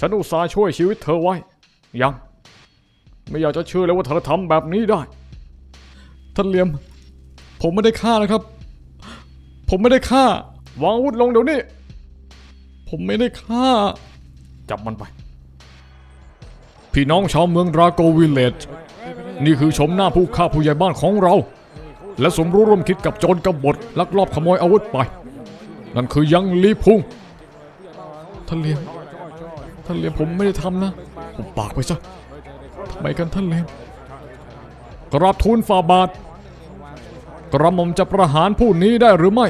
ฉันอุตส่าห์ช่วยชีวิตเธอไว้ ยัง ไม่อยากจะเชื่อเลยว่าเธอทำแบบนี้ได้ ท่านเลียม ผมไม่ได้ฆ่านะครับ ผมไม่ได้ฆ่า วางอาวุธลงเดี๋ยวนี้ ผมไม่ได้ฆ่า จับมันไป พี่น้องชาวเมืองดราโกวิลเลจ นี่คือชมหน้าผู้ฆ่าผู้ใหญ่บ้านของเรา และสมรู้ร่วมคิดกับโจรกบฏลักลอบขโมยอาวุธไป นั่นคือยังลีพุงท่านเลียม ท่านเหลียมผมไม่ได้ทำนะ ผมปากไปซะทำไมกันท่านเหลียมกราบทูลฝ่าบาท กระหม่อมจะประหารผู้นี้ได้หรือไม่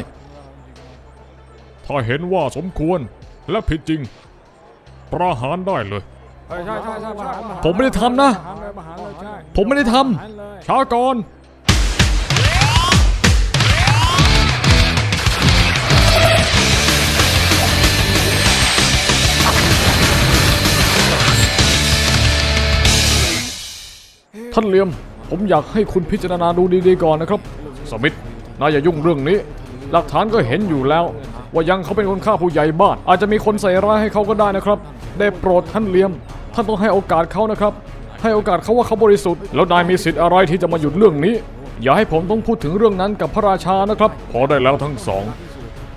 ถ้าเห็นว่าสมควรและผิดจริง ประหารได้เลยใช่ใช่ใช่ใช่ประหารผมไม่ได้ทำนะประหารเลยประหารเลยใช่ผมไม่ได้ทประหารเลยช้าก่อน ท่านเลียม ผมอยากให้คุณพิจารณาดูดีๆก่อนนะครับ สมิธนายอย่ายุ่งเรื่องนี้ หลักฐานก็เห็นอยู่แล้ว ว่ายังเขาเป็นคนฆ่าผู้ใหญ่บ้าน อาจจะมีคนใส่ร้ายให้เขาก็ได้นะครับ ได้โปรดท่านเลียม ท่านต้องให้โอกาสเขานะครับ ให้โอกาสเขาว่าเขาบริสุทธิ์ แล้วนายมีสิทธิ์อะไรที่จะมาหยุดเรื่องนี้ อย่าให้ผมต้องพูดถึงเรื่องนั้นกับพระราชานะครับ พอได้แล้วทั้งสอง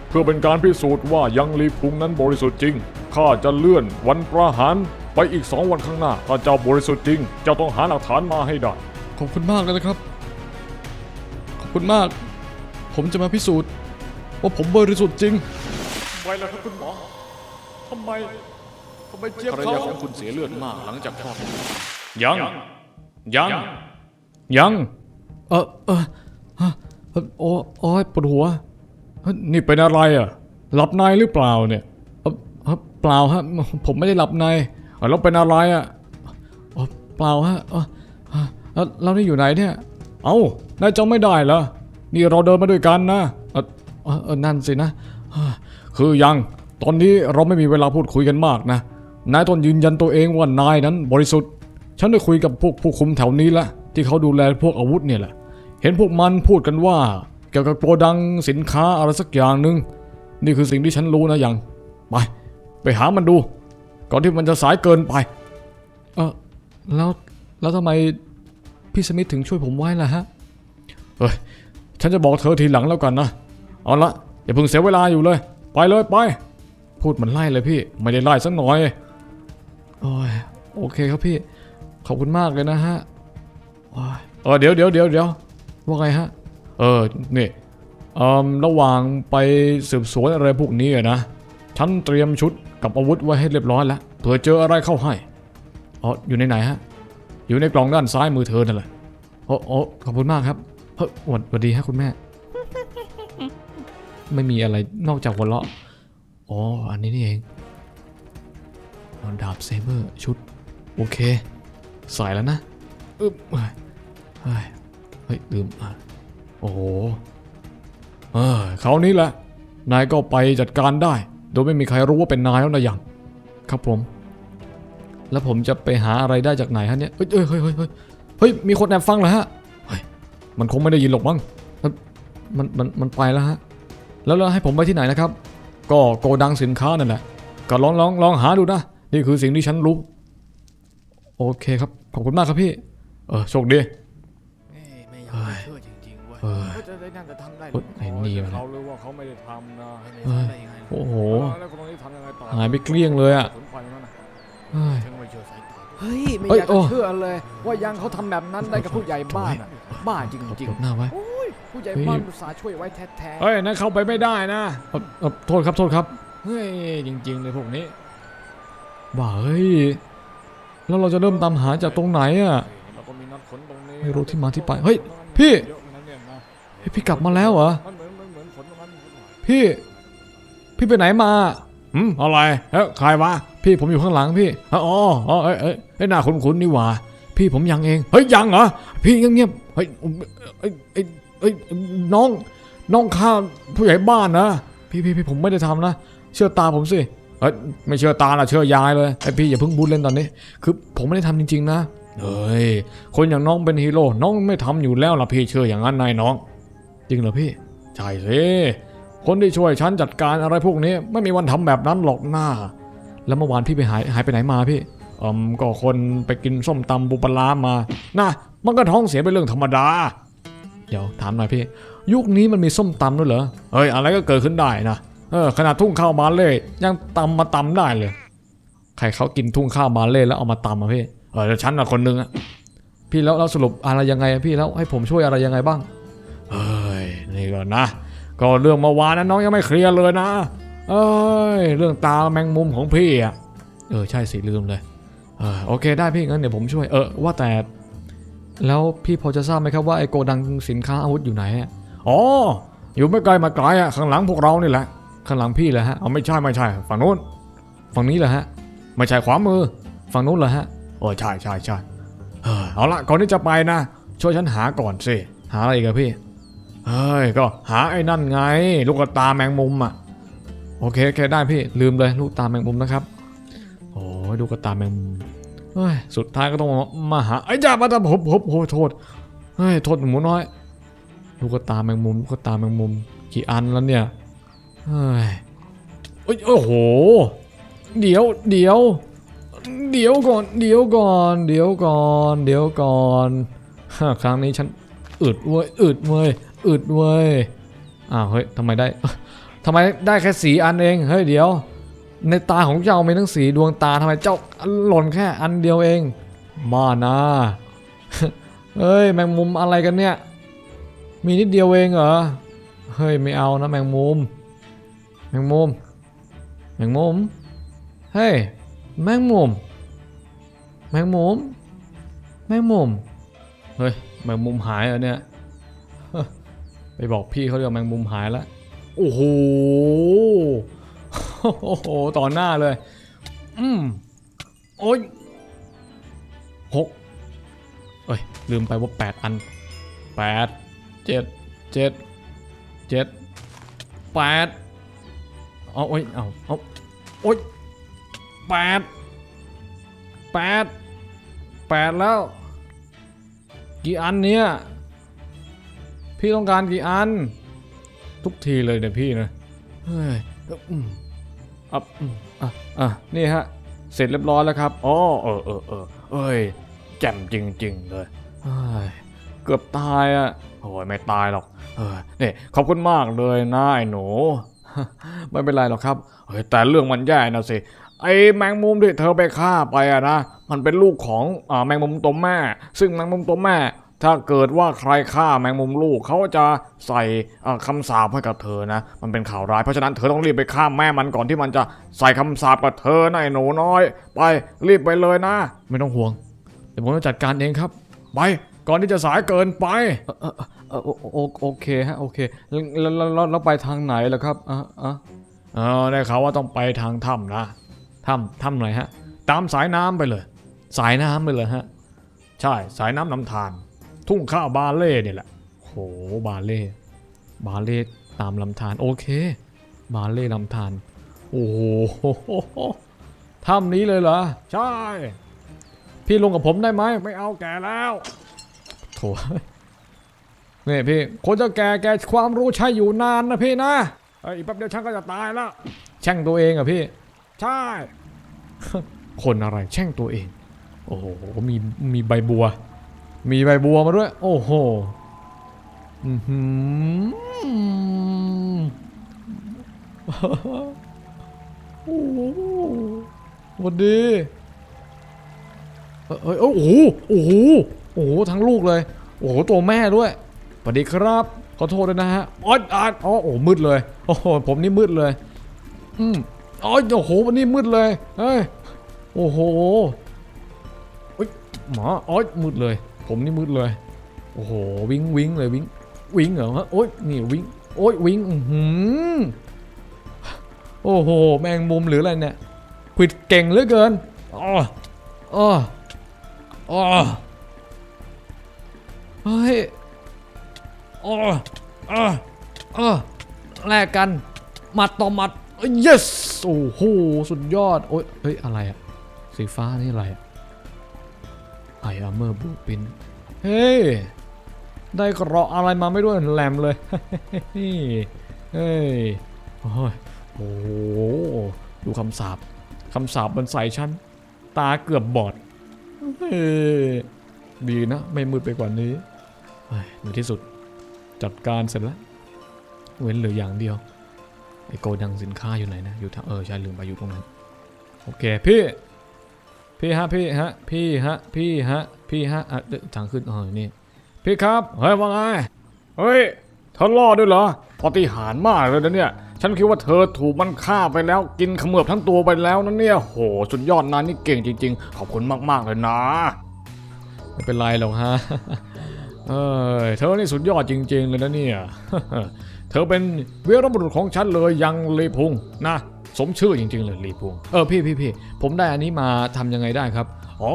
เพื่อเป็นการพิสูจน์ว่ายังลีพุงนั้นบริสุทธิ์จริง ข้าจะเลื่อนวันประหาร ไปอีกสองวันข้างหน้า ถ้าเจ้าบริสุทธิ์จริง เจ้าต้องหาหลักฐานมาให้ได้ำขอบคุณมากเลยนะครับ ขอบคุณมาก ผมจะมาพิสูจน์ ว่าผมบริสุทธิ์จริงไปแล้วครับคุณหมอทำไมทำไมเจี๊ยบภรรเขายาของคุณเสียเลือดมากหลังจากคลอดยัง ยัง ยัง เออเออฮะเอ่อโอ้โอ้ยปวดหัวนี่เป็นอะไรอะ หลับในหรือเปล่าเนี่ยเอ่อเอ่อเปล่าฮะผมไม่ได้หลับในอะ แล้วเป็นอะไรอะเปล่าฮะแล้วเรานี่อยู่ไหนเนี่ย เอ้านายจำไม่ได้เหรอ นี่เราเดินมาด้วยกันนะเออนั่นสินะ คือยัง ตอนนี้เราไม่มีเวลาพูดคุยกันมากนะ นายต้องยืนยันตัวเองว่านายนั้นบริสุทธิ์ ฉันได้คุยกับพวกผู้คุมแถวนี้ละที่เขาดูแลพวกอาวุธเนี่ยแหละ เห็นพวกมันพูดกันว่า เกี่ยวกับโกดังสินค้าอะไรสักอย่างหนึ่งนี่คือสิ่งที่ฉันรู้นะยัง ไป ไปหามันดู ก่อนที่มันจะสายเกินไป เออแล้วแล้วทำไมพี่สมิธถึงช่วยผมไว้ล่ะฮะ เฮ้ย ฉันจะบอกเธอทีหลังแล้วกันนะ เอาละอย่าเพิ่งเสียเวลาอยู่เลย ไปเลยไป พูดเหมันไล่เลยพี่ ไม่ได้ไล่สักหน่อยโอ้ยโอเคครับพี่ ขอบคุณมากเลยนะฮะโอ้ยเออเดี๋ยวเดี๋ยวเดี๋ยวเดี๋ยวว่าไงฮะ เออนี่เอ่อระหว่างไปสืบสวนอะไรพวกนี้อะนะ ฉันเตรียมชุด กับอาวุธไว้ให้เรียบร้อยแล้วเผื่อเจออะไรเข้าให้อ๋ออยู่ในไหนฮะ อยู่ในกล่องด้านซ้ายมือเธอนั่นแหละโอ้โอ้ขอบคุณมากครับเฮ้ยหวัดบัดดีฮะคุณแม่ ไม่มีอะไรนอกจากหัวเราะอ๋ออันนี้นี่เองเอาดาบเซเบอร์ชุด โอเค ใส่แล้วนะอึ๊บเฮ้ยเฮ้ยเฮ้ยลืมอะโอ้โหเออคราวนี้แหละนายก็ไปจัดการได้ โดยไม่มีใครรู้ว่าเป็นนายแล้วนะยังครับผม แล้วผมจะไปหาอะไรได้จากไหนฮะเนี่ยเฮ้ยเฮ้ยเฮ้ยเฮ้ยเฮ้ยเฮ้ยมีคนแอบฟังเหรอฮะมันคงไม่ได้ยินหรอกมั้งมันมันมันไปแล้วฮะแล้วแล้วให้ผมไปที่ไหนนะครับ ก็โกดังสินค้านั่นแหละก็ลองลองลองหาดูนะนี่คือสิ่งที่ฉันรู้ โอเคครับ ขอบคุณมากครับพี่ เออโชคดีไม่อยากจะ เชื่อจริงๆเว้ยเฮ้ยเขาจะได้นั่นจะทำได้เฮ้ยไอ้นี่มัน เขารู้ว่าเขาไม่ได้ทำนะเฮ้ยได้ยังไงโอ้โห แล้วคนนี้ทำยังไงต่อหายไปเกลี้ยงเลยอะสนไฟนั่นน่ะเฮ้ยฉันไม่เชื่อสายตาเฮ้ยไม่เอ้ยอยากโอ้ จะเชื่อเลย ว่ายังเขาทำแบบนั้นได้กับผู้ใหญ่บ้านอะบ้าจริงกจริงดหน้าไว้โอ้ยผู้ใหญ่เฮ้ยบ้านอุตส่าห์ช่วยไว้แท้เฮ้ยนั่นเข้าไปไม่ได้นะเอ่อเอ่อโทษครับโทษครับ เฮ้ยจริงๆเลยพวกนี้บ้าเฮ้ย แล้วเราจะเริ่มตามหาจากตรงไหนอะๆแล้วก็มีนัดขนตรงนี้ไม่รู้ที่มาที่ไปเฮ้ยพี่ เยอะนะ เนี่ยนะเฮ้ยพี่กลับมาแล้วเหรอ มันเหมือนมันเหมือนฝนตรงนั้นพี่ พี่ไปไหนมาหืมอะไรเฮ้ยใครวะ พี่ผมอยู่ข้างหลังพี่อ๋ออ๋อเอ้ยเอ้ยเอ้ยหน้าคุ้นๆนี่หว่า พี่ผมยังเอง เฮ้ยยังเหรอ พี่เงียบเฮ้ยเอ้ยเอ้ยเอ้ยน้อง น้องข้าผู้ใหญ่บ้านนะๆพี่พี่พี่ผมไม่ได้ทำนะ เชื่อตาผมสิเฮ้ยไม่เชื่อตาละเชื่อยายเลยไอพี่อย่าเพิ่งบูดเล่นตอนนี้ คือผมไม่ได้ทำจริง ๆ นะ เฮ้ย คนอย่างน้องเป็นฮีโร่ น้องไม่ทำอยู่แล้วล่ะพี่เชื่ออย่างนั้นนายน้อง จริงเหรอพี่ ใช่สิ คนที่ช่วยฉันจัดการอะไรพวกนี้ ไม่มีวันทำแบบนั้นหรอกหน้า แล้วเมื่อวานพี่ไปหายหายไปไหนมาพี่อืมก็คนไปกินส้มตำบุปลามานะมันก็ท้องเสียเป็นเรื่องธรรมดา เดี๋ยวถามหน่อยพี่ ยุคนี้มันมีส้มตำด้วยเหรอ เฮ้ยอะไรก็เกิดขึ้นได้นะ เออขนาดทุ่งข้าวมาเล่ยังตำมาตำได้เลย ใครเขากินทุ่งข้าวมาเล่แล้วเอามาตำอะพี่ เออแต่ฉันอะคนนึงอะพี่แล้วเราสรุปอะไรยังไงพี่แล้วให้ผมช่วยอะไรยังไงบ้าง ยนี่ก็นะ ก็เรื่องเมื่อวานนั้นน้องยังไม่เคลียร์เลยนะ เอ้ยเรื่องตาแมงมุมของพี่อะ เออใช่สิลืมเลยเออโอเคได้พี่งั้นเดี๋ยวผมช่วย เออว่าแต่ แล้วพี่พอจะทราบไหมครับว่าไอโกดังสินค้าอาวุธอยู่ไหนอะอ๋ออยู่ไม่ไกลมาไกลอะข้างหลังพวกเรานี่แหละ ข้างหลังพี่เหรอฮะเอาไม่ใช่ไม่ใช่ ฝั่งนู้น ฝั่งนี้เหรอฮะไม่ใช่ขวามือ ฝั่งนู้นเหรอฮะโอ้ใช่ใช่ใช่เออเอาละก่อนที่จะไปนะช่วยฉันหาก่อนสิ หาอะไรอีกอะพี่ เฮ้ย ก็หาไอ้นั่นไง ลูกตาแมงมุมอะ โอเคโอเคได้พี่ลืมเลยลูกตาแมงมุมนะครับ โอ้ยลูกตาแมงมุมเฮ้ยสุดท้ายก็ต้องมาหาไอ้จ่ามาตาผมผมโอ้โทษเฮ้ยโทษหมูน้อย ลูกตาแมงมุมลูกตาแมงมุมกี่อันแล้วเนี่ยเฮ้ยเอ้ยโอ้โห เดี๋ยวเดี๋ยวเดี๋ยวก่อนเดี๋ยวก่อนเดี๋ยวก่อนเดี๋ยวก่อนครั้งนี้ฉันอึดเว้ยอึดเว้ย อึดเว้ยอ้าวเฮ้ยทำไมได้ทำไมได้แค่สีอันเองเฮ้ยเดี๋ยว ในตาของเจ้ามีทั้งสีดวงตาทำไมเจ้าหล่นแค่อันเดียวเองบ้านะเฮ้ยแมงมุมอะไรกันเนี่ย มีนิดเดียวเองเหรอเฮ้ยไม่เอานะแมงมุม แมงมุม แมงมุมเฮ้ยแมงมุม แมงมุม แมงมุมเฮ้ยแมงมุมหายเหรอเนี่ย ไปบอกพี่เขาเรียกแมงมุมหายแล้วโอ้โหโอ้โหต่อหน้าเลย อืมโอ้ยหกเอ้ย ลืมไปว่าแปดอันแปดเจ็ดเจ็ดเจ็ดแปดเอาโอ้ยเอาเอาโอ้ยแปดแปดแปดแล้ว กี่อันเนี้ย พี่ต้องการกี่อัน ทุกทีเลยเนี่ยพี่นะเฮ้ยอืมอะอืมอะอะนี่ฮะ เสร็จเรียบร้อยแล้วครับอ๋อเออเออเออเอ้ยแจ่มจริง ๆ เลยเฮ้ยเกือบตายอะโอ้ยไม่ตายหรอกเออนี่ขอบคุณมากเลยนะไอ้หนูไม่เป็นไรหรอกครับเฮ้ยแต่เรื่องมันแย่นะสิไอ้แมงมุมที่เธอไปฆ่าไปอะนะมันเป็นลูกของอ่าแมงมุมตัวแม่ ซึ่งแมงมุมตัวแม่ ถ้าเกิดว่าใครฆ่าแมงมุมลูกเขาจะใส่อ่าคำสาปให้กับเธอนะ มันเป็นข่าวร้ายเพราะฉะนั้นเธอต้องรีบไปฆ่าแม่มันก่อนที่มันจะใส่คำสาปกับเธอนะไอ้หนูน้อย ไปรีบไปเลยนะ ไม่ต้องห่วงเดี๋ยวผมจะจัดการเองครับ ไปก่อนที่จะสายเกินไปเออเออเออโอโอโอเคฮะโอเคแล้วแล้วแล้วแล้วแล้วไปทางไหนล่ะครับอะอะเออได้ข่าวว่าต้องไปทางถ้ำนะถ้ำถ้ำไหนฮะ ตามสายน้ำไปเลย สายน้ำไปเลยฮะ ใช่สายน้ำนำทาน ทุ่งข้าวบาเล่เนี่ยแหละโหบาเล่บาเล่ตามลำธารโอเค บาเล่ลำธารโอ้โหถ้ำนี้เลยเหรอ ใช่ พี่ลงกับผมได้ไหมไม่เอาแก่แล้วโถนี่พี่คนจะแก่แกความรู้ใช้อยู่นานนะพี่นะเอ้ยอีกแป๊บเดียวฉันก็จะตายแล้วแช่งตัวเองเหรอะพี่ ใช่ คนอะไรแช่งตัวเอง โอ้โหมีมีใบบัว มีใบบัวมาด้วย โอ้โหอือหือโอ้โหวัสดีเอ้ยโอ้โห โอ้โห โอ้โห ทั้งลูกเลย โอ้โห ตัวแม่ด้วยสวัสดีครับ ขอโทษด้วยนะฮะอ๋ออสอ๋อโอ้โหมืดเลย โอ้โห ผมนี่มืดเลย อืมอ๋อโอ้โห วันนี้มืดเลย เฮ้ย โอ้โหเฮ้ยหมาอ๋อมืดเลย ผมนี่มืดเลย โอ้โหวิงวิงเลยวิงวิงเหรอฮะโอ้ยนี่วิงโอ้ยวิงอือหือโอ้โหแมงมุมหรืออะไรเนี่ยขิดเก่งเหลือเกินอ๋ออ๋ออ๋อเฮ้ยอ๋ออ๋ออ๋อแลกกันหมัดต่อหมัด yes โอ้โห สุดยอด โอ้ยเฮ้ย อะไรอะสีฟ้านี่อะไรอะ ไออาร์เมอร์บูปิน เฮ้ย ได้กราะอะไรมาไม่รู้แหลมเลย เฮ้ย โอ้ยโอ้โหดูคำสาปคำสาปมันใส่ฉัน ตาเกือบบอดเฮ้ยดีนะ ไม่มืดไปกว่านี้เฮ้ในที่สุดจัดการเสร็จแล้ว เว้นเหลืออย่างเดียว ไอโกดังสินค้าอยู่ไหนนะ อยู่ทางเออใช่ลืมไปอยู่ตรงนั้น โอเคพี่ พี่ฮะพี่ฮะพี่ฮะพี่ฮะพี่ฮะอะเดี๋ยวทางขึ้นเออนี่พี่ครับเฮ้ยว่าไงเฮ้ยเธอรอดด้วยเหรอปาฏิหารย์มากเลยนะเนี่ยฉันคิดว่าเธอถูกมันฆ่าไปแล้ว กินเขมือบทั้งตัวไปแล้วนะเนี่ยโหสุดยอดนะนี่เก่งจริง ๆ ขอบคุณมากๆเลยนะ ไม่เป็นไรหรอกฮะเออเธอนี่สุดยอดจริง ๆ เลยนะเนี่ยเธอเป็นวีรบุรุษของฉันเลยยังลีพุงนะ สมชื่อจริง ๆ เลยลีพุงเออพี่พี่พี่ผมได้อันนี้มาทำยังไงได้ครับ อ๋อ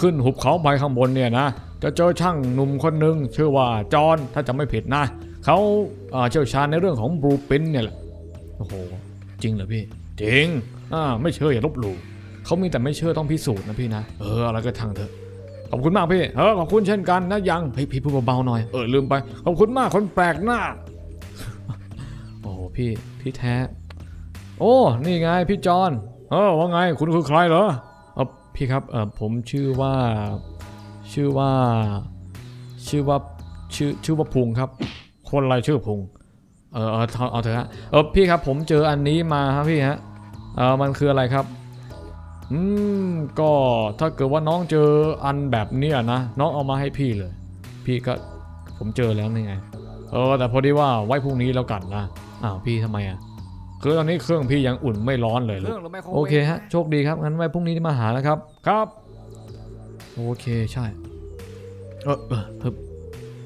ขึ้นหุบเขาไปข้างบนเนี่ยนะ จะเจอช่างหนุ่มคนหนึ่งชื่อว่าจอห์นถ้าจะไม่ผิดนะเขาเอ่อเชี่ยวชาญในเรื่องของบลูปินเนี่ยแหละ โอ้โห จริงเหรอพี่ จริง อ่า ไม่เชื่ออย่าลบหลู่เขามีแต่ไม่เชื่อต้องพิสูจน์นะพี่นะ เอออะไรก็ทางเถอะ ขอบคุณมากพี่ เออขอบคุณเช่นกันนะยังเฮ้ยพี่พูดเบาๆหน่อย เออลืมไป ขอบคุณมากคนแปลกหน้า โอ้พี่พี่แท้ โอ้ นี่ไงพี่จอนเออว่าไง คุณคือใครเหรอเออพี่ครับเออผมชื่อว่า ชื่อว่า ชื่อว่าชื่อชื่อว่าพุงครับ คนอะไรชื่อพุงเออเออเอาเอาเถอะฮะเออพี่ครับผมเจออันนี้มาครับพี่ฮะเออมันคืออะไรครับอืมก็ถ้าเกิดว่าน้องเจออันแบบเนี้ยนะน้องเอามาให้พี่เลย พี่ก็ผมเจอแล้วนี่ไง เออแต่พอดีว่าไว้พรุ่งนี้แล้วกันนะอ้าวพี่ทำไมอะ คือตอนนี้เครื่องพี่ยังอุ่นไม่ร้อนเลยเคลูรื่กองหรือไมโครวฟโอเคฮะโชคดีครับงั้นไว้พรุ่งนี้มาหานะครับ ครับ โอเคใช่ เออเออเออ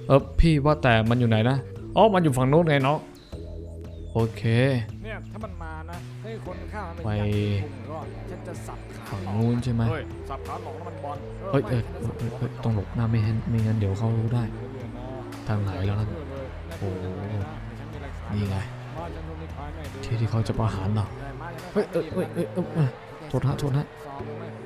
เออพี่ว่าแต่มันอยู่ไหนนะอ๋อมันอยู่ฝั่งโน้นไงเนาะโอเค เนี่ยถ้ามันมานะให้คนข้ามมันไปพุงก็ฉันจะสับขาฝั่งหลอกนู้นใช่ไหมเฮ้ยสับขาหลอกแล้วมันบอลเฮ้ยเอยเอยเอยเอยต้องหลบหน้าไม่ให้ไม่งั้นเดี๋ยวเขารู้ได้ ทางไหนแล้วนะโอ้โหนี่ไง ที่ที่เขาจะประหารเราเฮ้ยเอ้ยเอ้ยเอ้ยเอ้ยเอ้ยโทษนะโทษนะ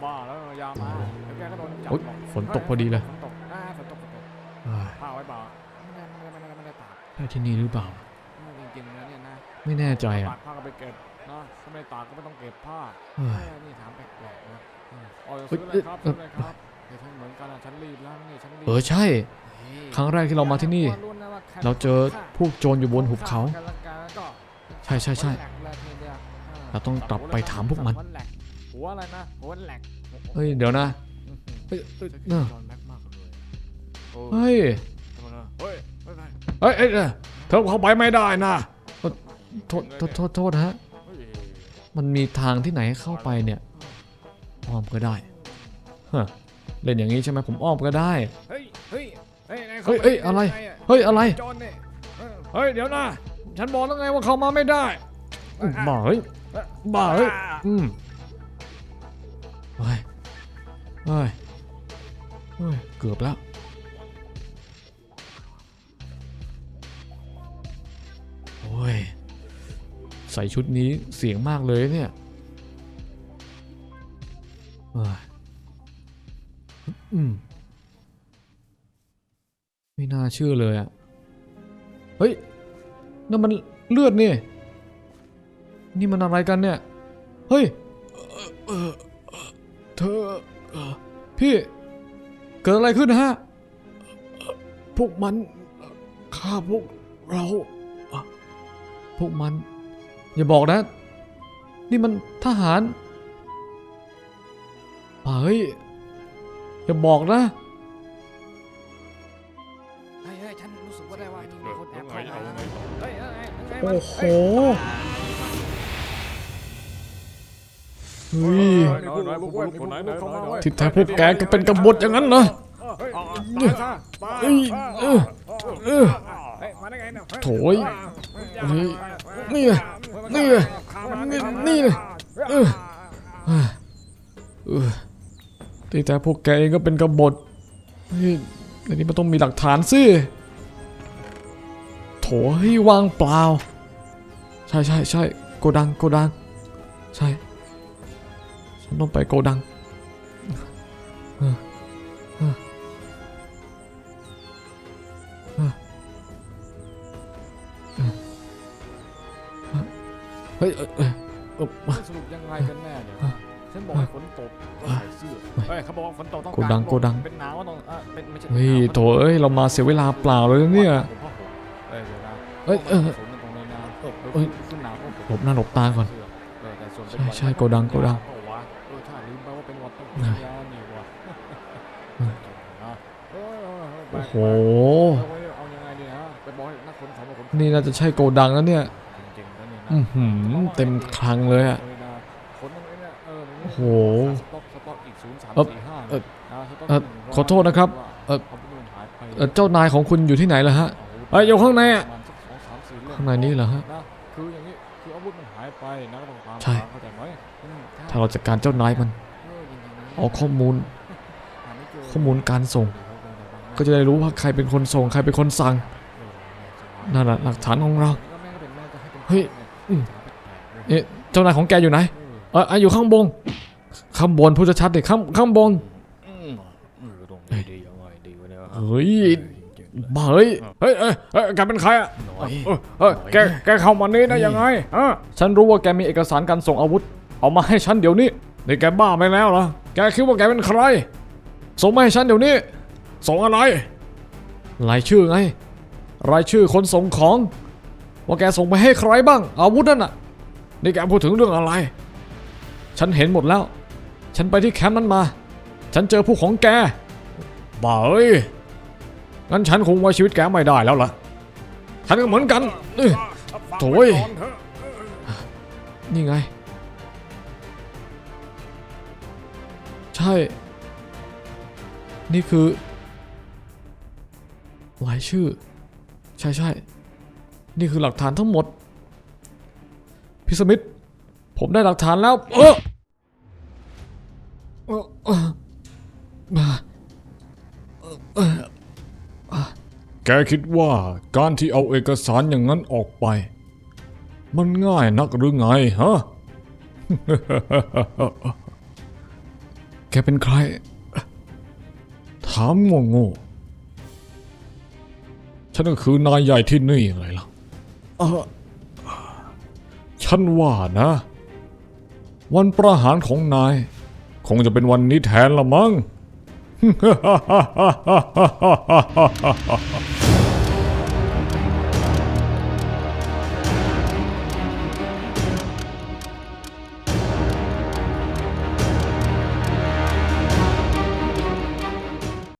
บ้าแล้วยามาแล้วแกก็โดนจับโอ๊ยหรอกฝนตกพอดีเลยฝนตกอ่าฝนตกฝนตกเอ้ยผ้าไว้เปล่าไม่ได้ไม่ได้ไม่ได้ไม่ได้ตากใช่ที่นี่หรือเปล่าจริงๆนะเนี่ยนะไม่แน่ใจอะตากผ้าก็ไปเก็บนะถ้าไม่ตากก็ไม่ต้องเก็บผ้าเอ้ยเออนี่ถามแปลกๆนะเออเฮ้ซื้ยออะไรครับเอ้ยซื้ออะไรครับเดี๋ยวทั้งเหมือนกันอะฉันรีบแล้วนี่ฉันรีบ เออใช่เฮ้ยครั้งแรกที่เรามาที่นี่รู้นะว่าใคเราเจอพวกโจรอยู่บนหุบเขากันละกันแล้วก็ใช่ใช่ใช่หัวแหลกเลยทีเดียวเราต้องกลับไปถามพวกมันหัวแหลกหัวอะไรนะหัวแหลกเฮ้ยเดี๋ยวนะอื้อหือเฮ้ยเฮ้ยจะเอคิดอจอห์นแม็กมากเลยโอ้เฮ้ยทำไมนะเฮ้ยไม่เป็นไรเฮ้ยเอ้ยเอ้ยเธอเข้าไปไม่ได้นะเอ้ยโทษโทษโทษโทษนะฮะเฮ้ยมันมีทางที่ไหนให้เข้าไปเนี่ยอ้อมก็ได้ฮะ เล่นอย่างนี้ใช่ไหมผมอ้อมก็ได้ เฮ้ย เฮ้ย เฮ้ยนายเฮ้ยเฮ้ยอะไรนายเฮ้ยอะไรจอห์นเนี่ยเออเฮ้ย เดี๋ยวนะ ฉันบอกแล้วไงว่าเข้ามาไม่ได้บ้าเฮ้ยบ้าเฮ้ยอืมเฮ้ยเฮ้ยเฮ้ยเกือบแล้ว โอ้ย ใส่ชุดนี้เสียงมากเลยเนี่ยเฮ้ย อืม ไม่น่าเชื่อเลยอะเฮ้ยนั่นมันเลือดนี่ นี่มันอะไรกันเนี่ย เฮ้ยเอ่อเอ่อเอ่อเธอเอ่อพี่ เกิดอะไรขึ้นฮะเอ่อพวกมันฆ่าพวกเราเอ่อพวกมัน อย่าบอกนะ นี่มันทหารเฮ้ย อย่าบอกนะ เฮ้ยเฮ้ยฉันรู้สึกว่าได้ว่ามีคนแอบเข้ามาแล้วนะเฮ้ยเฮ้ยเฮ้ยโอ้เฮ้ยโห เฮ้ยเฮ้ยไหนๆพวกพวกพวกไหนไหนไหนไหนที่แท้พวกแกก็เป็นกบฏอย่างนั้นเหรอเฮ้ยตายซะตายเอ้ยเออเออ เฮ้ยมาได้ไงเนี่ยโถ่ยเฮ้ยนี่ไงนี่ไงนี่นี่ไงเออเออ ที่แท้พวกแกเองก็เป็นกบฏเฮ้ยอันนี้มันต้องมีหลักฐานสิโถให้วางเปล่า ใช่ใช่ใช่โกดังโกดัง ใช่ ฉันต้องไปโกดังเออเออเฮ้ยสรุปยังไงกันแน่เนี่ย ฉันบอกให้ฝนตก เสื้อเฮ้ยเขาบอกว่าฝนตกต้องโกดังางร่มโกดัง เป็นหนาวต้องอะเป็นไม่ใช่เฮ้ยเป็นหนาวโถเอ้ยเรามาเสียเวลาเปล่าเลยนะเนี่ยผมว่าผมเอ้ยเดี๋ยวนะเอ้ยเออ ฝนมันตรงนี้นะเออเอ้ย ขึ้นหนาวก็ผมหลบหน้าหลบตาก่อน เออแต่ส่วนเป็นใช่วันใช่โกดังโกดังเปล่าวะเออถ้าลืมไปว่าเป็นวันต้องเออยาวนี่วะเออนะเออเออเออโอ้โห เอาไว้เอายังไงดีฮะไปบอกให้นักขนของมาขนนี่น่าจะใช่โกดังแล้วเนี่ย จริงๆนะเนี่ยนะ อือหือเต็มคลังเลยอะเออนะขนตรงนี้เนี่ยเออตรงนี้โอ้โห เอ่อสี่ห้าเอ่อนะสต็อกเอ่อหนึ่งร้ยขอโทษนะครับเอ่อาไปนู่นหายไปเอ่อเจ้านายของคุณอยู่ที่ไหนล่ะฮะเอ้ยอยู่ข้างในอะประมาณสักสองสามสี่เรื่องข้างในนี่เหรอฮะนะคืออย่างนี้คืออาวุธมันหายไปนะก็ต้องตามใช่หาเข้าใจไหมอืมถ้าเราจัดการเจ้านายมันเอออย่างนี้นะเอาข้อมูลหาไม่เจอข้อมูลการส่ง ก็จะได้รู้ว่าใครเป็นคนส่ง ใครเป็นคนสั่งนั่นแหละหลักฐานของเราเฮ้ยอืมเอ๊ะเจ้านายของแกอยู่ไหนเอออะอยู่ข้างบน ข้างบนพูดชัดๆดิข้างข้างบนอืมเออตรงนี้ดียังไงดีวะเนี่ยเฮ้ยบ้าเฮ้ยเฮ้ยเอ้ยเฮ้ยแกเป็นใครอะหน่อยเออเออแกแกเข้ามานี่ได้ยังไงฮะฉันรู้ว่าแกมีเอกสารการส่งอาวุธ เอามาให้ฉันเดี๋ยวนี้นี่แกบ้าไปแล้วเหรอแกคิดว่าแกเป็นใคร ส่งมาให้ฉันเดี๋ยวนี้ ส่งอะไร รายชื่อไง รายชื่อคนส่งของ ว่าแกส่งไปให้ใครบ้าง อาวุธนั่นน่ะ นี่แกพูดถึงเรื่องอะไร ฉันเห็นหมดแล้ว ฉันไปที่แคมป์นั้นมา ฉันเจอผู้ของแกบ้าเอ้ยงั้นฉันคงไว้ชีวิตแกไม่ได้แล้วล่ะ ฉันก็เหมือนกันเอ้ยโถ่ยนี่ไง ใช่ นี่คือรายชื่อ ใช่ใช่นี่คือหลักฐานทั้งหมด พิสมิธผมได้หลักฐานแล้ว เออ คิดว่าการที่เอาเอกสารอย่างนั้นออกไป มันง่ายนักหรือไงฮะ แกเป็นใคร ถามโง่ๆฉันก็คือนายใหญ่ที่นี่ไงล่ะเออฉันว่านะ วันประหารของนาย คงจะเป็นวันนี้แทนละมั้ง